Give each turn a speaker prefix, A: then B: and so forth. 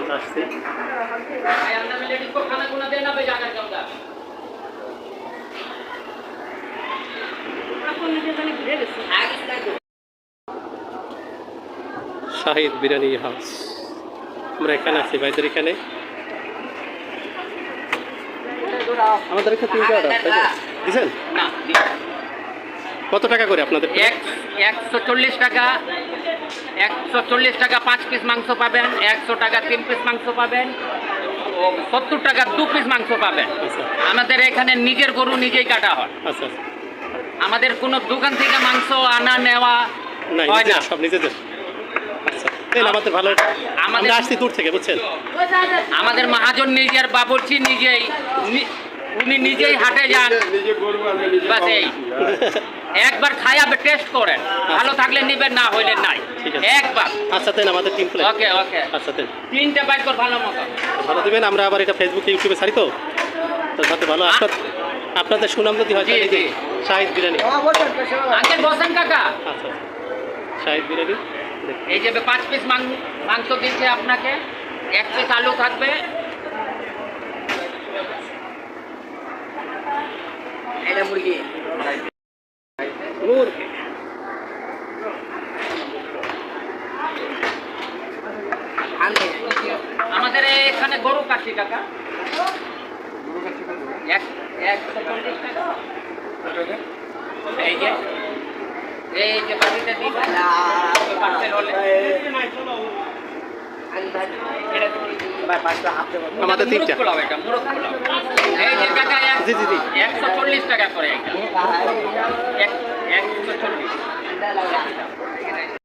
A: আমরা শাহিদ বিরিয়ানি হাউস। আমরা এখানে আছি ভাইদের এখানে। আমাদের এখানে তিনটে কত টাকা করে আপনাদের?
B: একশো চল্লিশ টাকা একশো চল্লিশ টাকা পাঁচ পিস মাংস পাবেন একশো টাকা তিন পিস মাংস পাবেন ও সত্তর টাকা দু পিস মাংস পাবেন।
A: আচ্ছা।
B: আমাদের এখানে নিজের গরু নিজেই কাটা হয়।
A: আচ্ছা আচ্ছা।
B: আমাদের কোনো দোকান থেকে মাংস আনা নেওয়া হয় না।
A: সব নিজেদের। আচ্ছা আমাদের ভালো।
B: আমাদের-
A: আমরা আসছি দূর থেকে বুঝছেন?
B: আমাদের মহাজন নিজের বাবুর্চি নিজেই উনি নিজেই হাটে যান। বাস এই। একবার খাই আপনি টেস্ট করেন। ভালো থাকলে নিবেন না হইলে নাই।
A: ঠিক আছে।
B: একবার।
A: আচ্ছা দেন আমাদের টিম প্লেট
B: ওকে ওকে।
A: আচ্ছা দেন
B: তিনটে বাইক কর ভালো মতো।
A: ভালো দেবেন আমরা আবার এটা ফেসবুকে ইউটিউবে ছাড়ি তো। তো সাথে ভালো। আপনার আপনাদের সুনাম যদি হয়
B: জি, জি।
A: শাহিদ বিরিয়ানি।
B: আঙ্কেল বসেন কাকা।
A: আচ্ছা আচ্ছা। শাহিদ বিরিয়ানি।
B: এই যে পাঁচ পিস মাংস দিচ্ছে আপনাকে। এক পিস আলু থাকবে। এটা মুরগি। আমাদের এখানে গরু কাশি কাকা। একশো চল্লিশ টাকা। এই যে এই যে বাড়িতে দিন পার্সেল হলে
A: আমাদের তিনটা। জি, জি, জি।
B: একশো চল্লিশ টাকা করে